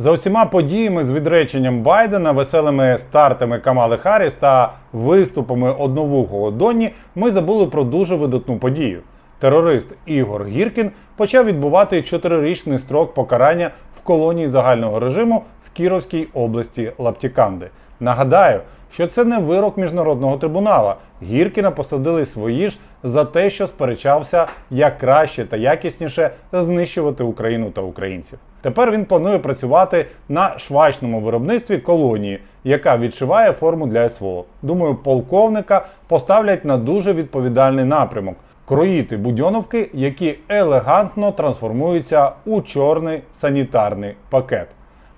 За усіма подіями з відреченням Байдена, веселими стартами Камали Харріс та виступами одновухого Донні ми забули про дуже видатну подію. Терорист Ігор Гіркін почав відбувати чотирирічний строк покарання в колонії загального режиму в Кіровській області Лаптіканди. Нагадаю, що це не вирок міжнародного трибунала. Гіркіна посадили свої ж за те, що сперечався, як краще та якісніше знищувати Україну та українців. Тепер він планує працювати на швачному виробництві колонії, яка відшиває форму для СВО. Думаю, полковника поставлять на дуже відповідальний напрямок кроїти будьоновки, які елегантно трансформуються у чорний санітарний пакет.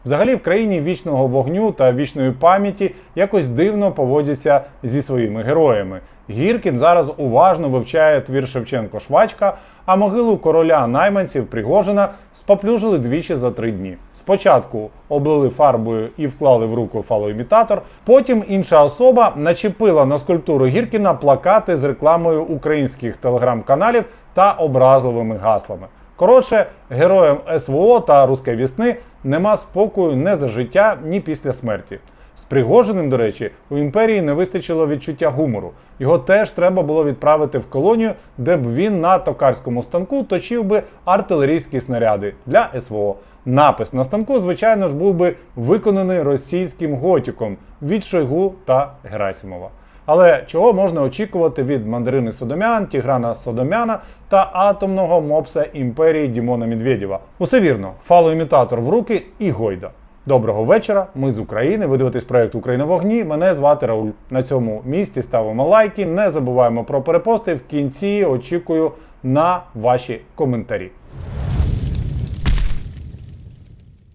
Взагалі в країні вічного вогню та вічної пам'яті якось дивно поводяться зі своїми героями. Гіркін зараз уважно вивчає твір Шевченко Швачка, а могилу короля найманців Пригожина споплюжили двічі за три дні. Спочатку облили фарбою і вклали в руку фалоімітатор. Потім інша особа начепила на скульптуру Гіркіна плакати з рекламою українських телеграм-каналів та образливими гаслами. Коротше, героям СВО та Руської вісни нема спокою не за життя, ні після смерті. З Пригожиним, до речі, у імперії не вистачило відчуття гумору. Його теж треба було відправити в колонію, де б він на токарському станку точив би артилерійські снаряди для СВО. Напис на станку, звичайно ж, був би виконаний російським готіком від Шойгу та Герасимова. Але чого можна очікувати від мандарини Содомян, Тіграна Содомяна та атомного мопса імперії Дімона Медведєва? Усе вірно, фалоімітатор в руки і гойда. Доброго вечора. Ми з України. Ви дивитесь проект Україна вогні. Мене звати Рауль. На цьому місці ставимо лайки. Не забуваємо про перепости. В кінці очікую на ваші коментарі.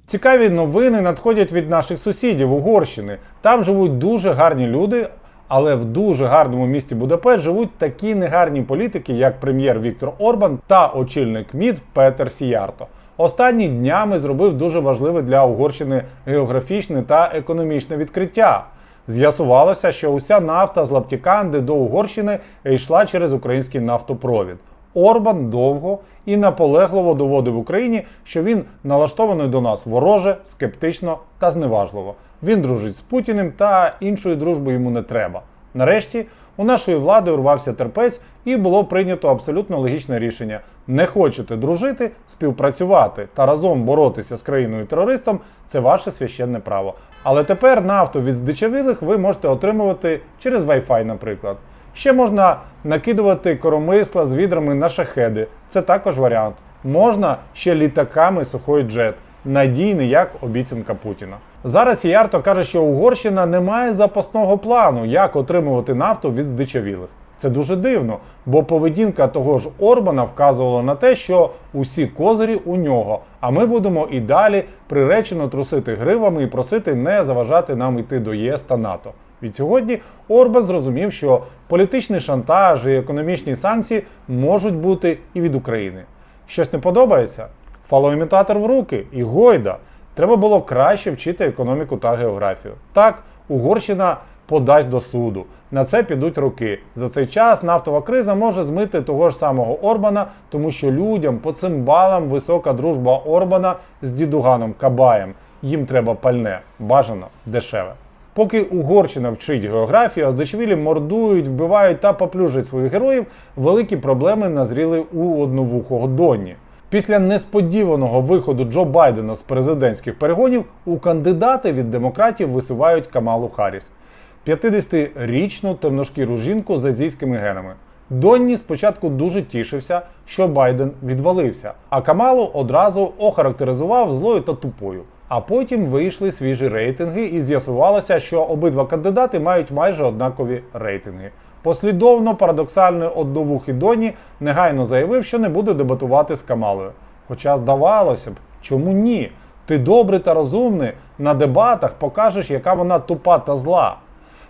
Цікаві новини надходять від наших сусідів Угорщини. Там живуть дуже гарні люди, але в дуже гарному місті Будапешт живуть такі негарні політики, як прем'єр Віктор Орбан та очільник МІД Петер Сіярто. Останні днями зробив дуже важливе для Угорщини географічне та економічне відкриття. З'ясувалося, що уся нафта з Лаптіканди до Угорщини йшла через український нафтопровід. Орбан довго і наполегливо доводив Україні, що він налаштований до нас вороже, скептично та зневажливо. Він дружить з Путіним та іншої дружби йому не треба. Нарешті у нашої влади урвався терпець і було прийнято абсолютно логічне рішення: не хочете дружити, співпрацювати та разом боротися з країною терористом це ваше священне право. Але тепер нафту від здичавілих ви можете отримувати через Wi-Fi, наприклад. Ще можна накидувати коромисла з відрами на шахеди. Це також варіант. Можна ще літаками сухой джет. Надійний як обіцянка Путіна. Зараз Ярто каже, що Угорщина не має запасного плану, як отримувати нафту від здичавілих. Це дуже дивно, бо поведінка того ж Орбана вказувала на те, що усі козирі у нього, а ми будемо і далі приречено трусити гривами і просити не заважати нам йти до ЄС та НАТО. Від сьогодні Орбан зрозумів, що політичний шантаж і економічні санкції можуть бути і від України. Щось не подобається? Фалоімітатор в руки і гойда. Треба було краще вчити економіку та географію. Так, Угорщина подасть до суду. На це підуть роки. За цей час нафтова криза може змити того ж самого Орбана, тому що людям по цим балам висока дружба Орбана з дідуганом Кабаєм. Їм треба пальне, бажано дешеве. Поки Угорщина вчить географію, а здичевілі мордують, вбивають та поплюжать своїх героїв, великі проблеми назріли у одновухого Донні. Після несподіваного виходу Джо Байдена з президентських перегонів у кандидати від демократів висувають Камалу Харріс. 50-річну темношкіру жінку з азійськими генами. Донні спочатку дуже тішився, що Байден відвалився, а Камалу одразу охарактеризував злою та тупою. А потім вийшли свіжі рейтинги, і з'ясувалося, що обидва кандидати мають майже однакові рейтинги. Послідовно парадоксально одновухий Доні негайно заявив, що не буде дебатувати з Камалою. Хоча здавалося б, чому ні? Ти добрий та розумний, на дебатах покажеш, яка вона тупа та зла.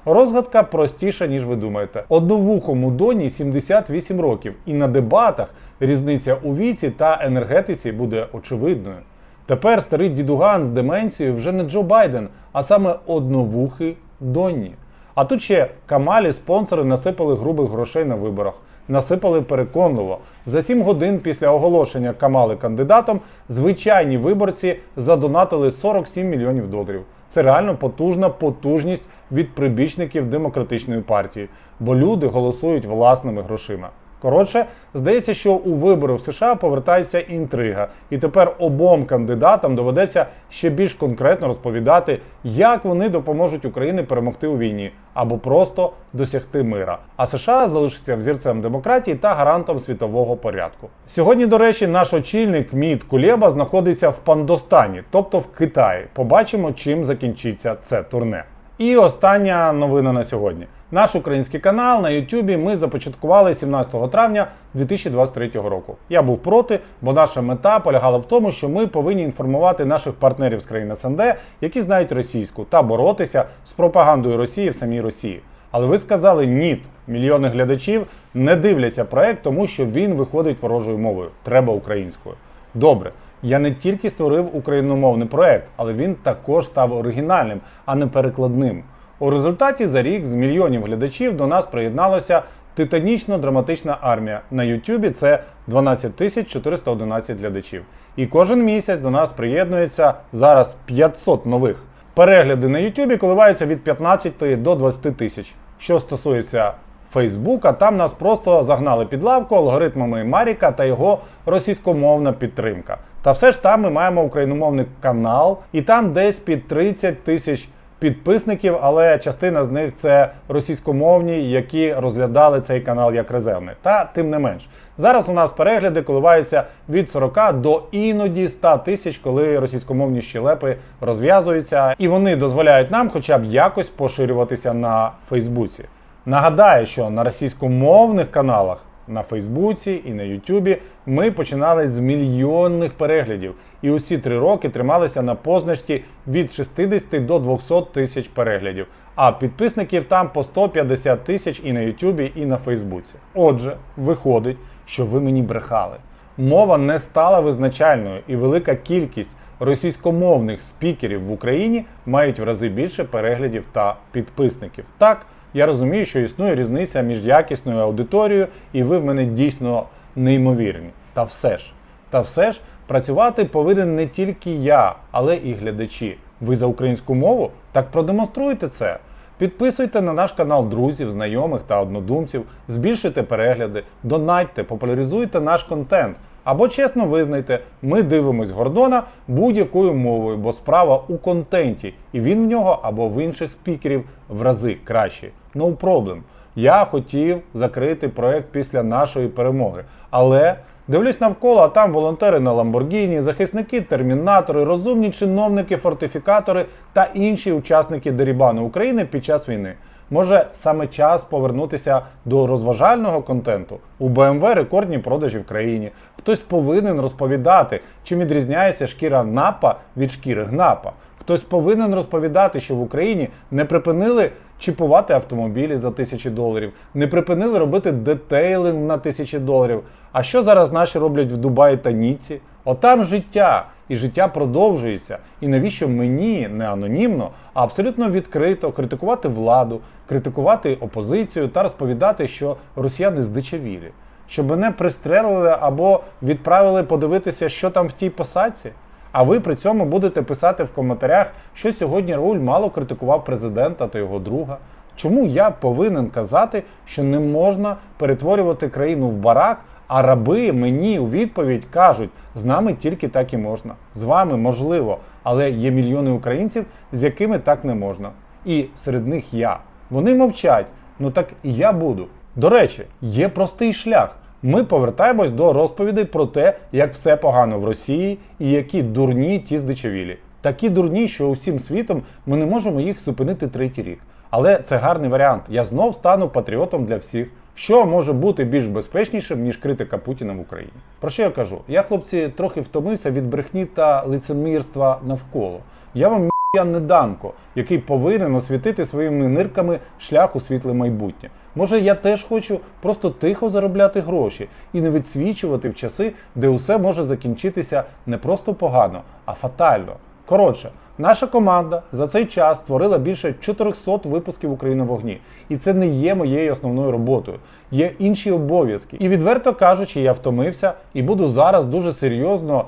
Розгадка простіша, ніж ви думаєте. Одновухому Доні 78 років, і на дебатах різниця у віці та енергетиці буде очевидною. Тепер старий дідуган з деменцією вже не Джо Байден, а саме одновухий Донні. А тут ще Камалі спонсори насипали грубих грошей на виборах. Насипали переконливо. За 7 годин після оголошення Камали кандидатом звичайні виборці задонатили 47 мільйонів доларів. Це реально потужна потужність від прибічників демократичної партії, бо люди голосують власними грошима. Коротше, здається, що у вибори в США повертається інтрига, і тепер обом кандидатам доведеться ще більш конкретно розповідати, як вони допоможуть Україні перемогти у війні або просто досягти мира. А США залишиться взірцем демократії та гарантом світового порядку. Сьогодні, до речі, наш очільник Міт Кулєба знаходиться в Пандостані, тобто в Китаї. Побачимо, чим закінчиться це турне. І остання новина на сьогодні. Наш український канал на Ютубі ми започаткували 17 травня 2023 року. Я був проти, бо наша мета полягала в тому, що ми повинні інформувати наших партнерів з країн СНД, які знають російську, та боротися з пропагандою Росії в самій Росії. Але ви сказали ні. Мільйони глядачів не дивляться проект, тому що він виходить ворожою мовою. Треба українською. Добре, я не тільки створив україномовний проект, але він також став оригінальним, а не перекладним. У результаті за рік з мільйонів глядачів до нас приєдналося титанічно-драматична армія. На Ютубі це 12 тисяч 411 глядачів. І кожен місяць до нас приєднується зараз 500 нових. Перегляди на Ютубі коливаються від 15 до 20 тисяч. Що стосується Фейсбука, там нас просто загнали під лавку алгоритмами Маріка та його російськомовна підтримка. Та все ж там ми маємо україномовний канал, і там десь під 30 тисяч підписників, але частина з них це російськомовні, які розглядали цей канал як резервний. Та тим не менш, зараз у нас перегляди коливаються від 40 до іноді 100 тисяч, коли російськомовні щелепи розв'язуються, і вони дозволяють нам, хоча б якось поширюватися на Фейсбуці. Нагадаю, що на російськомовних каналах на Фейсбуці і на Ютубі ми починали з мільйонних переглядів, і усі три роки трималися на позначці від 60 до 200 тисяч переглядів. А підписників там по 150 тисяч і на Ютубі, і на Фейсбуці. Отже, виходить, що ви мені брехали. Мова не стала визначальною, і велика кількість російськомовних спікерів в Україні мають в рази більше переглядів та підписників. Так, я розумію, що існує різниця між якісною аудиторією, і ви в мене дійсно неймовірні. Та все ж, та все ж, працювати повинен не тільки я, але і глядачі. Ви за українську мову? Так продемонструйте це. Підписуйте на наш канал друзів, знайомих та однодумців, збільшуйте перегляди, донатьте, популяризуйте наш контент. Або чесно визнайте, ми дивимось Гордона будь-якою мовою, бо справа у контенті, і він в нього або в інших спікерів в рази кращий. No problem. Я хотів закрити проект після нашої перемоги, але дивлюсь навколо, а там волонтери на Ламборгіні, захисники, термінатори, розумні чиновники, фортифікатори та інші учасники дерібану України під час війни. Може саме час повернутися до розважального контенту? У BMW рекордні продажі в країні. Хтось повинен розповідати, чим відрізняється шкіра напа від шкіри гнапа. Хтось повинен розповідати, що в Україні не припинили чіпувати автомобілі за тисячі доларів, не припинили робити детейлинг на тисячі доларів. А що зараз наші роблять в Дубаї та Ніці? Отам життя, і життя продовжується. І навіщо мені не анонімно, а абсолютно відкрито критикувати владу, критикувати опозицію та розповідати, що росіяни здичавілі, щоб мене пристрелили або відправили подивитися, що там в тій посадці? А ви при цьому будете писати в коментарях, що сьогодні Рауль мало критикував президента та його друга. Чому я повинен казати, що не можна перетворювати країну в барак, а раби мені у відповідь кажуть, з нами тільки так і можна. З вами можливо, але є мільйони українців, з якими так не можна. І серед них я. Вони мовчать. Ну так і я буду. До речі, є простий шлях. Ми повертаємось до розповідей про те, як все погано в Росії і які дурні ті здичавілі. Такі дурні, що усім світом ми не можемо їх зупинити третій рік. Але це гарний варіант. Я знов стану патріотом для всіх. Що може бути більш безпечнішим, ніж критика Путіна в Україні? Про що я кажу? Я, хлопці, трохи втомився від брехні та лицемірства навколо. Я вам не Данко, який повинен освітити своїми нирками шлях у світле майбутнє. Може, я теж хочу просто тихо заробляти гроші і не відсвічувати в часи, де усе може закінчитися не просто погано, а фатально. Коротше, Наша команда за цей час створила більше 400 випусків України вогні. І це не є моєю основною роботою. Є інші обов'язки. І відверто кажучи, я втомився і буду зараз дуже серйозно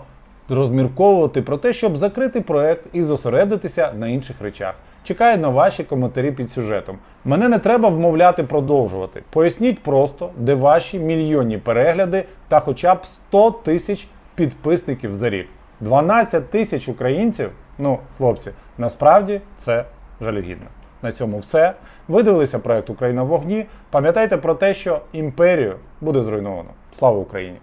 розмірковувати про те, щоб закрити проект і зосередитися на інших речах. Чекаю на ваші коментарі під сюжетом. Мене не треба вмовляти продовжувати. Поясніть просто, де ваші мільйонні перегляди та хоча б 100 тисяч підписників за рік. 12 тисяч українців. Ну, хлопці, насправді це жалюгідно. На цьому все. Ви дивилися проект Україна в вогні. Пам'ятайте про те, що імперію буде зруйновано. Слава Україні!